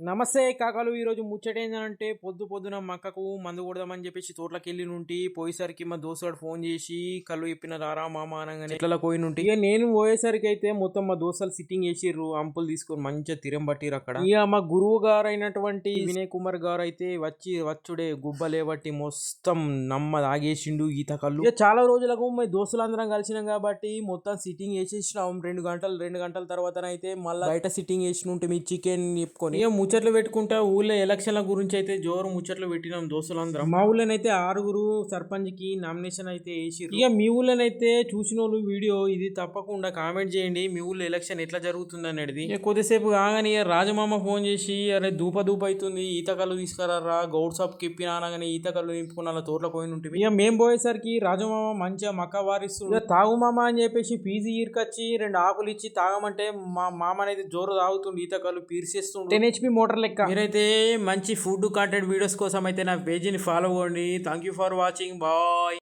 నమస్తే కాకాలు ఈరోజు ముచ్చట ఏంటంటే పొద్దు పొద్దున మక్కకు మందు కొడదామని చెప్పేసి తోటలోకి వెళ్ళి నుండి పోయేసరికి మా దోస్తుగాడు ఫోన్ చేసి కళ్ళు చెప్పిన రారా మామ అనగానే ఇట్లా పోయి నుండి ఇక నేను పోయేసరికి అయితే మొత్తం మా దోస్తులు సిట్టింగ్ చేసిర్రు అంపులు తీసుకొని మంచిగా తిరం పట్టిరు అక్కడ. ఇక మా గురువు గారు అయినటువంటి వినయ్ కుమార్ గారు అయితే వచ్చి వచ్చుడే గుబ్బలేబట్టి మొత్తం నమ్మ తాగేసిండు ఈత కళ్ళు. ఇక చాలా రోజులకు మా దోస్తులందరం కలిసినాం కాబట్టి మొత్తం సిట్టింగ్ వేసేసినాం రెండు గంటలు రెండు గంటల తర్వాత అయితే మళ్ళీ బయట సిట్టింగ్ వేసిన ఉంటే మీ చికెన్ చెప్పుకొని. ఇక ముచ్చట్లు పెట్టుకుంటా ఊళ్ళో ఎలక్షన్ల గురించి అయితే జోరు ముచ్చట్లు పెట్టినాం దోస్తులందరం. మా ఊళ్ళోనైతే ఆరుగురు సర్పంచ్కి నామినేషన్ అయితే వేసి ఇక మీ ఊళ్ళోనైతే చూసిన వాళ్ళు వీడియో ఇది తప్పకుండా కామెంట్ చేయండి. మీ ఊళ్ళో ఎలక్షన్ ఎట్లా జరుగుతుంది అనేది. కొద్దిసేపు కాగానే రాజమామ ఫోన్ చేసి అరే దూప దూప అవుతుంది ఈత కళ్ళు తీసుకురారా గౌడ్ షాప్ కిప్పి అనగానే ఈత కళ్ళు నింపుకున్న అలా తోటలో పోయి ఉంటుంది ఇక మేము పోయేసరికి రాజమామ మంచిగా మక్క వారిస్తుంది ఇక తాగు మామ అని చెప్పేసి పీజీ ఈరుకొచ్చి రెండు ఆకులు ఇచ్చి తాగమంటే మా మామ అనేది జోరు తాగుతుండు ఈత కళ్ళు పీర్చేస్తుండు. టెన్ హెచ్పి మోటార్ లెక్క. మీరైతే మంచి ఫుడ్ కంటెంట్ వీడియోస్ కోసం అయితే నా పేజీని ఫాలో అవ్వండి. Thank you for watching bye